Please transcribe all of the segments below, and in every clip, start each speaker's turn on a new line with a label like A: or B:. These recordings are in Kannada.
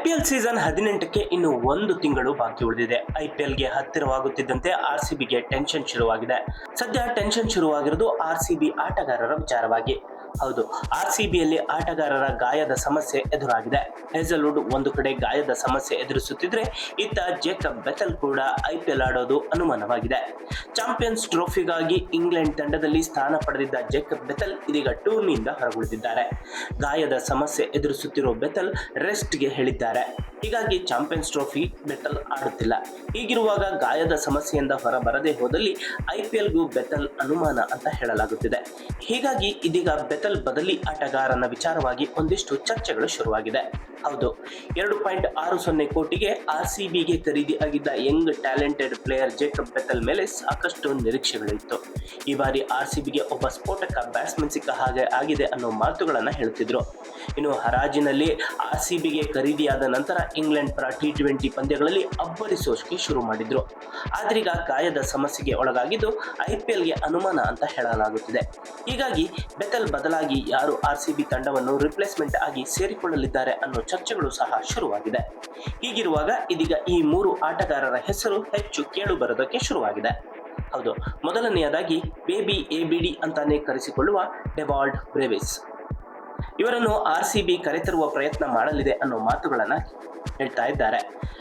A: ಐಪಿಎಲ್ ಸೀಸನ್ ಹದಿನೆಂಟಕ್ಕೆ ಇನ್ನು ಒಂದು ತಿಂಗಳು ಬಾಕಿ ಉಳಿದಿದೆ. ಐಪಿಎಲ್ಗೆ ಹತ್ತಿರವಾಗುತ್ತಿದ್ದಂತೆ ಆರ್ ಸಿ ಬಿಗೆ ಟೆನ್ಷನ್ ಶುರುವಾಗಿದೆ. ಸದ್ಯ ಟೆನ್ಷನ್ ಶುರುವಾಗಿರೋದು ಆರ್ ಸಿ ಬಿ ಆಟಗಾರರ ವಿಚಾರವಾಗಿ. ಹೌದು, ಆರ್ ಸಿ ಬಿಯಲ್ಲಿ ಆಟಗಾರರ ಗಾಯದ ಸಮಸ್ಯೆ ಎದುರಾಗಿದೆ. ಹೆಸಲ್ವುಡ್ ಒಂದು ಕಡೆ ಗಾಯದ ಸಮಸ್ಯೆ ಎದುರಿಸುತ್ತಿದ್ರೆ, ಇತ್ತ ಜೇಕಬ್ ಬೆಥಲ್ ಕೂಡ ಐಪಿಎಲ್ ಆಡೋದು ಅನುಮಾನವಾಗಿದೆ. ಚಾಂಪಿಯನ್ಸ್ ಟ್ರೋಫಿಗಾಗಿ ಇಂಗ್ಲೆಂಡ್ ತಂಡದಲ್ಲಿ ಸ್ಥಾನ ಪಡೆದಿದ್ದ ಜೆಕ್ ಬೆತಲ್ ಇದೀಗ ಟೂರ್ನಿಯಿಂದ ಹೊರಗುಳಿದಿದ್ದಾರೆ. ಗಾಯದ ಸಮಸ್ಯೆ ಎದುರಿಸುತ್ತಿರುವ ಬೆತಲ್ ರೆಸ್ಟ್ಗೆ ಹೇಳಿದ್ದಾರೆ. ಹೀಗಾಗಿ ಚಾಂಪಿಯನ್ಸ್ ಟ್ರೋಫಿ ಬೆತಲ್ ಆಡುತ್ತಿಲ್ಲ. ಹೀಗಿರುವಾಗ ಗಾಯದ ಸಮಸ್ಯೆಯಿಂದ ಹೊರಬರದೇ ಹೋದಲ್ಲಿ ಐಪಿಎಲ್ಗೂ ಬೆತಲ್ ಅನುಮಾನ ಅಂತ ಹೇಳಲಾಗುತ್ತಿದೆ. ಹೀಗಾಗಿ ಇದೀಗ ಬೆತಲ್ ಬದಲಿ ಆಟಗಾರನ ವಿಚಾರವಾಗಿ ಒಂದಿಷ್ಟು ಚರ್ಚೆಗಳು ಶುರುವಾಗಿದೆ. ಹೌದು, ಎರಡು ಪಾಯಿಂಟ್ ಆರು ಸೊನ್ನೆ ಕೋಟಿಗೆ ಆರ್ ಸಿ ಬಿಗೆ ಖರೀದಿಯಾಗಿದ್ದ young talented player Jacob Bethell ಮೇಲೆ ಸಾಕಷ್ಟು ನಿರೀಕ್ಷೆಗಳಿತ್ತು. ಈ ಬಾರಿ ಆರ್ ಸಿ ಬಿಗೆ ಒಬ್ಬ ಸ್ಫೋಟಕ ಬ್ಯಾಟ್ಸ್ಮನ್ ಸಿಕ್ಕ ಹಾಗೆ ಆಗಿದೆ ಅನ್ನೋ ಮಾತುಗಳನ್ನು ಹೇಳುತ್ತಿದ್ದರು ಇನ್ನು ಹರಾಜಿನಲ್ಲಿ ಆರ್ ಸಿ ಬಿಗೆ ಖರೀದಿಯಾದ ನಂತರ ಇಂಗ್ಲೆಂಡ್ ಪರ ಟಿ ಟ್ವೆಂಟಿ ಪಂದ್ಯಗಳಲ್ಲಿ ಅಬ್ಬರಿಸೋಕೆ ಶುರು ಮಾಡಿದ್ರು. ಆದ್ರೀಗ ಗಾಯದ ಸಮಸ್ಯೆಗೆ ಒಳಗಾಗಿದ್ದು ಐಪಿಎಲ್ಗೆ ಅನುಮಾನ ಅಂತ ಹೇಳಲಾಗುತ್ತಿದೆ. ಹೀಗಾಗಿ ಬೆತಲ್ ಬದಲಾಗಿ ಯಾರು ಆರ್ ಸಿ ಬಿ ತಂಡವನ್ನು ರಿಪ್ಲೇಸ್ಮೆಂಟ್ ಆಗಿ ಸೇರಿಕೊಳ್ಳಲಿದ್ದಾರೆ ಅನ್ನೋ ಚರ್ಚೆಗಳು ಸಹ ಶುರುವಾಗಿದೆ. ಹೀಗಿರುವಾಗ ಇದೀಗ ಈ ಮೂರು ಆಟಗಾರರ ಹೆಸರು ಹೆಚ್ಚು ಕೇಳು ಬರೋದಕ್ಕೆ ಶುರುವಾಗಿದೆ. ಹೌದು. ಮೊದಲನೆಯದಾಗಿ ಬೇಬಿ ಎ ಬಿ ಡಿ ಅಂತಾನೆ ಕರೆಸಿಕೊಳ್ಳುವ ಡೆವಾಲ್ಡ್ ಬ್ರೇವಿಸ್. ಇವರನ್ನು ಆರ್ ಸಿ ಬಿ ಕರೆತರುವ ಪ್ರಯತ್ನ ಮಾಡಲಿದೆ ಅನ್ನೋ ಮಾತುಗಳನ್ನು ಹೇಳ್ತಾ ಇದ್ದಾರೆ.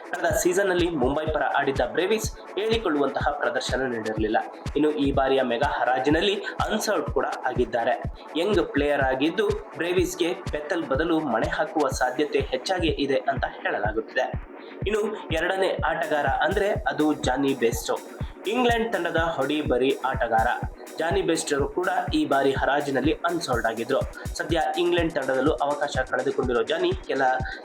A: ಕಳೆದ ಸೀಸನ್ನಲ್ಲಿ ಮುಂಬೈ ಪರ ಆಡಿದ್ದ ಬ್ರೇವಿಸ್ ಹೇಳಿಕೊಳ್ಳುವಂತಹ ಪ್ರದರ್ಶನ ನೀಡಿರಲಿಲ್ಲ. ಇನ್ನು ಈ ಬಾರಿಯ ಮೆಗಾ ಹರಾಜಿನಲ್ಲಿ ಅನ್ಸರ್ಟ್ ಕೂಡ ಆಗಿದ್ದಾರೆ. ಯಂಗ್ ಪ್ಲೇಯರ್ ಆಗಿದ್ದು ಬ್ರೇವಿಸ್ಗೆ ಬೆತ್ತಲ್ ಬದಲು ಮಣೆ ಹಾಕುವ ಸಾಧ್ಯತೆ ಹೆಚ್ಚಾಗಿ ಇದೆ ಅಂತ ಹೇಳಲಾಗುತ್ತಿದೆ. ಇನ್ನು ಎರಡನೇ ಆಟಗಾರ ಅಂದ್ರೆ ಅದು ಜಾನಿ ಬೆಸ್ಟೋ. ಇಂಗ್ಲೆಂಡ್ ತಂಡದ ಹೊಡಿ ಬರಿ ಆಟಗಾರ ಜಾನಿ ಬೆಸ್ಟರು ಕೂಡ ಈ ಬಾರಿ ಹರಾಜಿನಲ್ಲಿ ಅನ್ಸೋಲ್ಡ್ ಆಗಿದ್ರು. ಸದ್ಯ ಇಂಗ್ಲೆಂಡ್ ತಂಡದಲ್ಲೂ ಅವಕಾಶ ಕಳೆದುಕೊಂಡಿರೋ ಜಾನಿ ಕೆಲ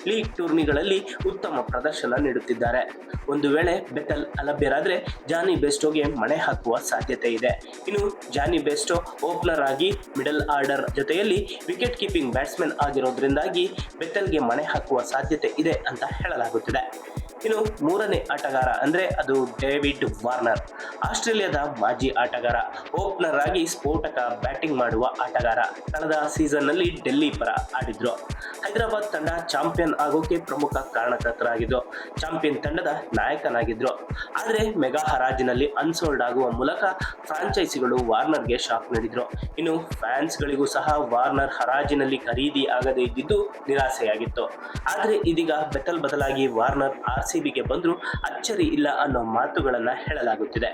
A: ಲೀಗ್ ಟೂರ್ನಿಗಳಲ್ಲಿ ಉತ್ತಮ ಪ್ರದರ್ಶನ ನೀಡುತ್ತಿದ್ದಾರೆ. ಒಂದು ವೇಳೆ ಬೆಟಲ್ ಅಲಭ್ಯರಾದ್ರೆ ಜಾನಿ ಬೆಸ್ಟೋಗೆ ಮಣೆ ಹಾಕುವ ಸಾಧ್ಯತೆ ಇದೆ. ಇನ್ನು ಜಾನಿ ಬೆಸ್ಟೋ ಓಪನರ್ ಆಗಿ ಮಿಡಲ್ ಆರ್ಡರ್ ಜೊತೆಯಲ್ಲಿ ವಿಕೆಟ್ ಕೀಪಿಂಗ್ ಬ್ಯಾಟ್ಸ್ಮನ್ ಆಗಿರೋದ್ರಿಂದಾಗಿ ಬೆಟಲ್ಗೆ ಮಣೆ ಹಾಕುವ ಸಾಧ್ಯತೆ ಇದೆ ಅಂತ ಹೇಳಲಾಗುತ್ತಿದೆ. ಇನ್ನು ಮೂರನೇ ಆಟಗಾರ ಅಂದ್ರೆ ಅದು ಡೇವಿಡ್ ವಾರ್ನರ್. ಆಸ್ಟ್ರೇಲಿಯಾದ ಮಾಜಿ ಆಟಗಾರ, ಓಪನರ್ ಆಗಿ ಸ್ಫೋಟಕ ಬ್ಯಾಟಿಂಗ್ ಮಾಡುವ ಆಟಗಾರ ಕಳೆದ ಸೀಸನ್ನಲ್ಲಿ ಡೆಲ್ಲಿ ಪರ ಆಡಿದ್ರು. ಹೈದರಾಬಾದ್ ತಂಡ ಚಾಂಪಿಯನ್ ಆಗೋಕೆ ಪ್ರಮುಖ ಕಾರಣಕರ್ತರಾಗಿದ್ರು ಚಾಂಪಿಯನ್ ತಂಡದ ನಾಯಕನಾಗಿದ್ರು. ಆದರೆ ಮೆಗಾ ಹರಾಜಿನಲ್ಲಿ ಅನ್ಸೋಲ್ಡ್ ಆಗುವ ಮೂಲಕ ಫ್ರಾಂಚೈಸಿಗಳು ವಾರ್ನರ್ಗೆ ಶಾಕ್ ನೀಡಿದ್ರು. ಇನ್ನು ಫ್ಯಾನ್ಸ್ಗಳಿಗೂ ಸಹ ವಾರ್ನರ್ ಹರಾಜಿನಲ್ಲಿ ಖರೀದಿ ಆಗದೇ ಇದ್ದಿದ್ದು ನಿರಾಸೆಯಾಗಿತ್ತು. ಆದ್ರೆ ಇದೀಗ ಬೆಟಲ್ ಬದಲಾಗಿ ವಾರ್ನರ್ ಆರ್ ಸಿ ಬಿಗೆ ಬಂದರೂ ಅಚ್ಚರಿ ಇಲ್ಲ ಅನ್ನೋ ಮಾತುಗಳನ್ನು ಹೇಳಲಾಗುತ್ತಿದೆ.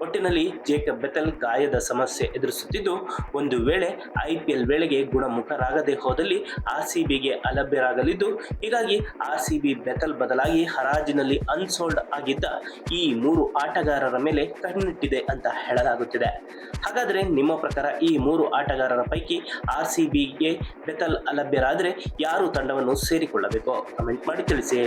A: ಒಟ್ಟಿನಲ್ಲಿ ಜೇಕಬ್ ಬೆತಲ್ ಗಾಯದ ಸಮಸ್ಯೆ ಎದುರಿಸುತ್ತಿದ್ದು, ಒಂದು ವೇಳೆ ಐ ಪಿ ಎಲ್ ವೇಳೆಗೆ ಗುಣಮುಖರಾಗದೆ ಹೋದಲ್ಲಿ ಆರ್ ಸಿ ಅಲಭ್ಯರಾಗಲಿದ್ದು, ಹೀಗಾಗಿ ಆರ್ ಸಿ ಬೆತಲ್ ಬದಲಾಗಿ ಹರಾಜಿನಲ್ಲಿ ಅನ್ಸೋಲ್ಡ್ ಆಗಿದ್ದ ಈ ಮೂರು ಆಟಗಾರರ ಮೇಲೆ ಕಣ್ಣಿಟ್ಟಿದೆ ಅಂತ ಹೇಳಲಾಗುತ್ತಿದೆ. ಹಾಗಾದರೆ ನಿಮ್ಮ ಪ್ರಕಾರ ಈ ಮೂರು ಆಟಗಾರರ ಪೈಕಿ ಆರ್ ಸಿ ಬೆತಲ್ ಅಲಭ್ಯರಾದರೆ ಯಾರು ತಂಡವನ್ನು ಸೇರಿಕೊಳ್ಳಬೇಕು? ಕಮೆಂಟ್ ಮಾಡಿ ತಿಳಿಸಿ.